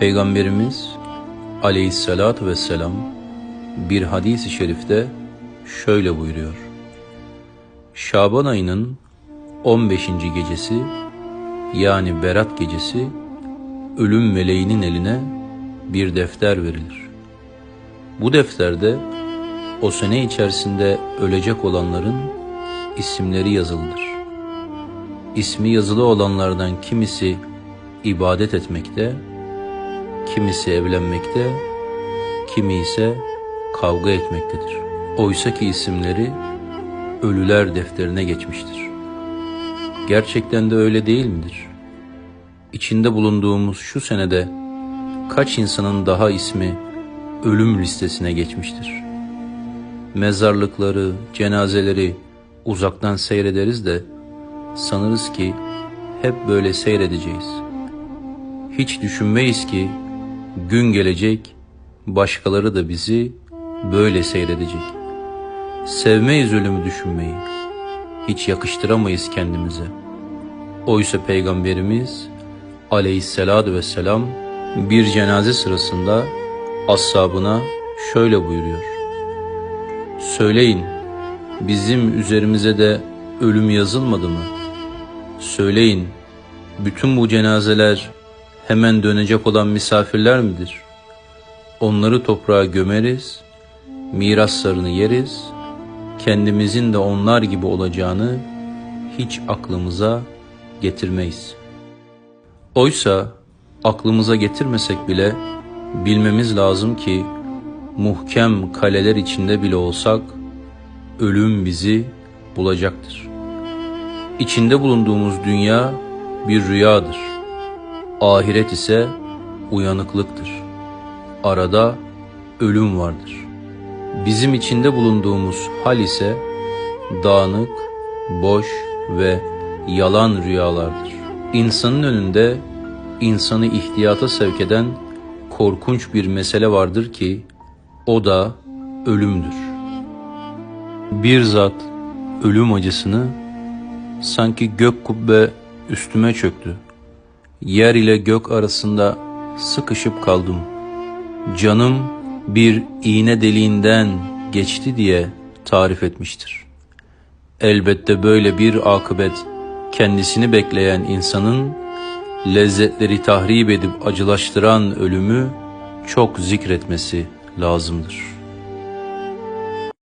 Peygamberimiz aleyhissalatu vesselam bir hadis-i şerifte şöyle buyuruyor. Şaban ayının 15. gecesi yani Berat gecesi ölüm meleğinin eline bir defter verilir. Bu defterde o sene içerisinde ölecek olanların isimleri yazılıdır. İsmi yazılı olanlardan kimisi ibadet etmekte, kimisi evlenmekte, kimi ise kavga etmektedir. Oysa ki isimleri ölüler defterine geçmiştir. Gerçekten de öyle değil midir? İçinde bulunduğumuz şu senede kaç insanın daha ismi ölüm listesine geçmiştir? Mezarlıkları, cenazeleri uzaktan seyrederiz de sanırız ki hep böyle seyredeceğiz. Hiç düşünmeyiz ki gün gelecek başkaları da bizi böyle seyredecek. Sevmeyiz ölümü düşünmeyi. Hiç yakıştıramayız kendimize. Oysa Peygamberimiz aleyhissalatu vesselam bir cenaze sırasında ashabına şöyle buyuruyor. Söyleyin bizim üzerimize de ölüm yazılmadı mı? Söyleyin bütün bu cenazeler hemen dönecek olan misafirler midir? Onları toprağa gömeriz, miraslarını yeriz, kendimizin de onlar gibi olacağını hiç aklımıza getirmeyiz. Oysa aklımıza getirmesek bile bilmemiz lazım ki muhkem kaleler içinde bile olsak ölüm bizi bulacaktır. İçinde bulunduğumuz dünya bir rüyadır. Ahiret ise uyanıklıktır. Arada ölüm vardır. Bizim içinde bulunduğumuz hal ise dağınık, boş ve yalan rüyalardır. İnsanın önünde insanı ihtiyata sevk eden korkunç bir mesele vardır ki o da ölümdür. Bir zat ölüm acısını sanki gök kubbe üstüme çöktü. Yer ile gök arasında sıkışıp kaldım. Canım bir iğne deliğinden geçti diye tarif etmiştir. Elbette böyle bir akıbet kendisini bekleyen insanın lezzetleri tahrip edip acılaştıran ölümü çok zikretmesi lazımdır.